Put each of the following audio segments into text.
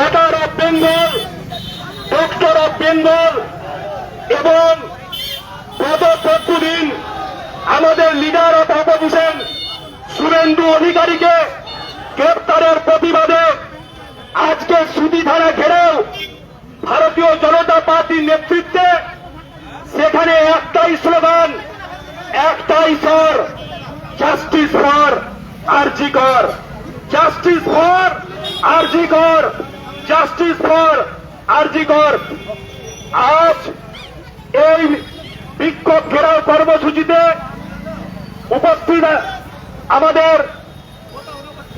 Daughter of Bengal doctor of Bengal এবং গত চোদ্দ দিন আমাদের লিডার অফ অপোজিশন সুরেন্দু অধিকারীকে গ্রেপ্তারের প্রতিবাদে আজকে থানা ঘেরেও ভারতীয় জনতা পার্টির নেতৃত্বে সেখানে একটাই স্লোগান, একটাই স্বর জাস্টিস ফর আরজি কর জাস্টিস ফর আরজি কর জাস্টিস ফর আরজি কর আজ এই বিক্ষোভ ঘেরাও কর্মসূচিতে উপস্থিত আমাদের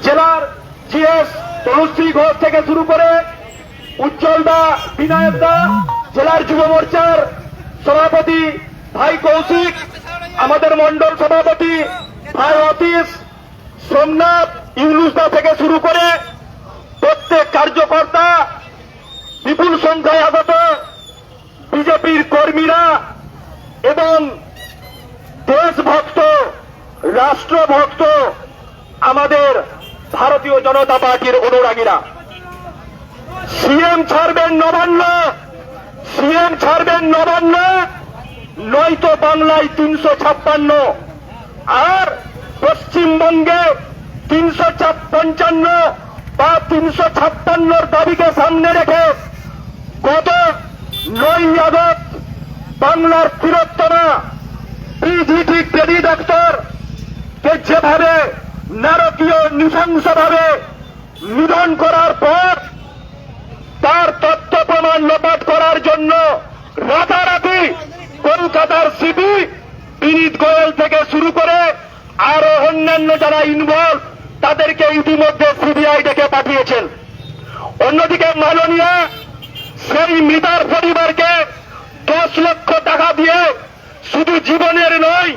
জেলার জিএস তনুশ্রী ঘোষ থেকে শুরু করে উজ্জ্বল দা বিনায়ক দা জেলার যুব মোর্চার সভাপতি ভাই কৌশিক, আমাদের মন্ডল সভাপতি ভাই অতীশ, সোমনাথ ইউনুস দা থেকে শুরু করে কার্যকর্তা বিপুল সংখ্যায় আগত বিজেপির কর্মীরা এবং দেশভক্ত, রাষ্ট্রভক্ত আমাদের ভারতীয় জনতা পার্টির অনুরাগীরা। সিএম ছাড়বেন নবান্ন, সিএম ছাড়বেন নবান্ন, নয়তো বাংলায় তিনশো ছাপ্পান্ন, আর পশ্চিমবঙ্গে তিনশো পঞ্চান্ন বা তিনশো ছাপ্পান্নর দাবিকে সামনে রেখে গত নয় আগস্ট বাংলার তিরোত্তমা পিজিটি ক্রেডি দপ্তর কে যেভাবে নারকীয় নৃশংসভাবে নিধন করার পর তার তথ্য প্রমাণ লোপাট করার জন্য রাতারাতি কলকাতার সিপি বিনীত গোয়েল থেকে শুরু করে আরও অন্যান্য যারা ইনভলভ তাদেরকে ইতিমধ্যে সিবিআই ডেকে পাঠিয়েছেন। অন্যদিকে মাননীয় সেই মৃতার পরিবারকে দশ লক্ষ টাকা দিয়ে শুধু জীবনের নয়,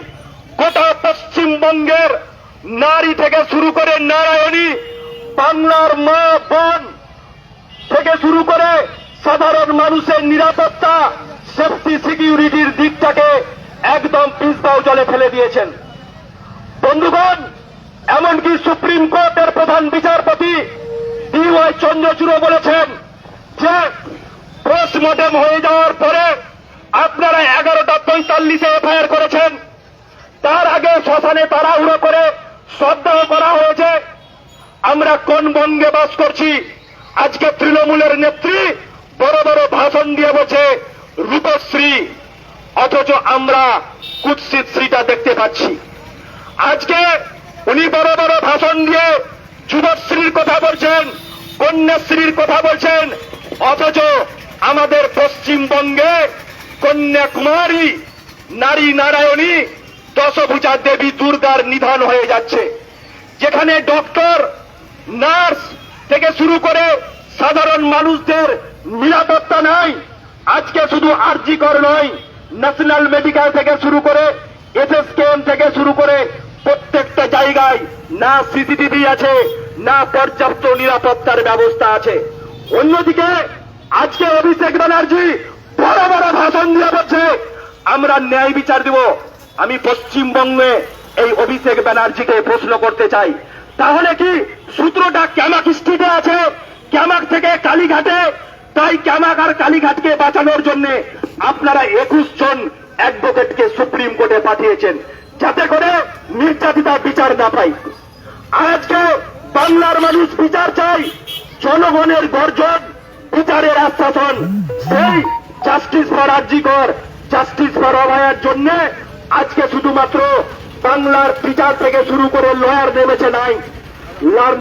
গোটা পশ্চিমবঙ্গের নারী থেকে শুরু করে নারায়ণী, বাংলার মা, বোন থেকে শুরু করে সাধারণ মানুষের নিরাপত্তা সেফটি সিকিউরিটির দিকটাকে একদম পিসবাউ জলে ফেলে দিয়েছেন। বন্ধুগণ এমনকি সুপ্রিম কোর্টের প্রধান বিচারপতি ডিওয়াই চন্দ্রচূড় বলেছেন যে পোস্টমর্টম হয়ে যাওয়ার পরে আপনারা এগারোটা পঁয়তাল্লিশে এফআইআর করেছেন। তার আগে শ্মশানে তাড়াহুড়ো করে শ্রদ্ধা করা হয়েছে। আমরা কোন বঙ্গে বাস করছি? আজকে তৃণমূলের নেত্রী বড় বড় ভাষণ দিয়ে বলছে, রূপশ্রী, অথচ আমরা কুৎসিত শ্রীটা দেখতে পাচ্ছি। আজকে উনি বড় বড় ভাষণ দিয়ে যুবশ্রীর কথা বলছেন কন্যাশ্রীর কথা বলছেন, অথচ আমাদের পশ্চিমবঙ্গে কন্যাকুমারী, নারী নারায়ণী, দশভূজা দেবী দুর্গার নিধন হয়ে যাচ্ছে। যেখানে ডক্টর, নার্স থেকে শুরু করে সাধারণ মানুষদের নিরাপত্তা নাই, আজকে শুধু আরজিকর নয়, ন্যাশনাল মেডিকেল থেকে শুরু করে এসএসকেএম থেকে শুরু করে প্রত্যেকটা জায়গায় না সিসিটিভি আছে, না পর্যাপ্ত নিরাপত্তার ব্যবস্থা আছে। অন্যদিকে, আজকে অভিষেক ব্যানার্জি বড় বড় ভাষণ দিয়ে বলছে, আমরা ন্যায় বিচার দিব। আমি পশ্চিমবঙ্গে এই অভিষেক ব্যানার্জিকে প্রশ্ন করতে চাই। তাহলে কি সূত্রটা ক্যামাক স্ট্রিটে আছে? ক্যামাক থেকে কালীঘাটে? তাই ক্যামাক আর কালীঘাটকে বাঁচানোর জন্য আপনারা একুশ জন অ্যাডভোকেটকে সুপ্রিম কোর্টে পাঠিয়েছেন। যাতে করে নির্যাতিতা বিচার না পাই। আজকে বাংলার মানুষ বিচার চাই জনগণের গর্জন, বিচারের আশ্বাসন সেই justice for RG Kar justice for অভয়ার জন্য আজকে শুধুমাত্র বাংলার বিচার থেকে শুরু করে লয়ার নেমেছে নাই।